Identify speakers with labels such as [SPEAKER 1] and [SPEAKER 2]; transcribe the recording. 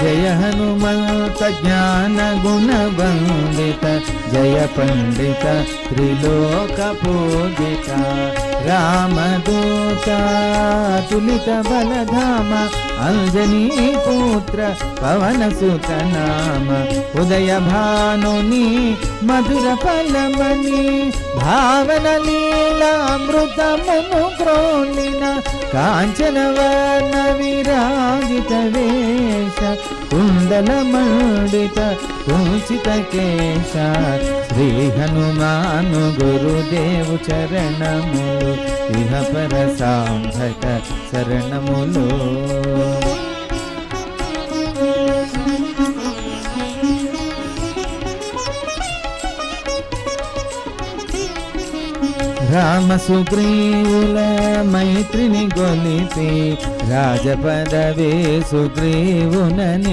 [SPEAKER 1] జయ హనుమంత జ్ఞాన గుణ వందిత జయ పండిత త్రిలోక పూజిత రామదూత తులిత బలధామ అంజనీ పుత్ర పవన సుత నామ ఉదయ భానుని మధుర ఫలమని భావన లీలామృతమును క్రోలిన కాంచన వర్ణ విరాజిత వేష కుండల మండిత కేశ శ్రీ హనుమాను గురుదేవు చరణములు ఇహ పర సాంఘట శరణములు రామ సుగ్రీవుల మైత్రిని గొలిపి రాజపదవే సుగ్రీవునని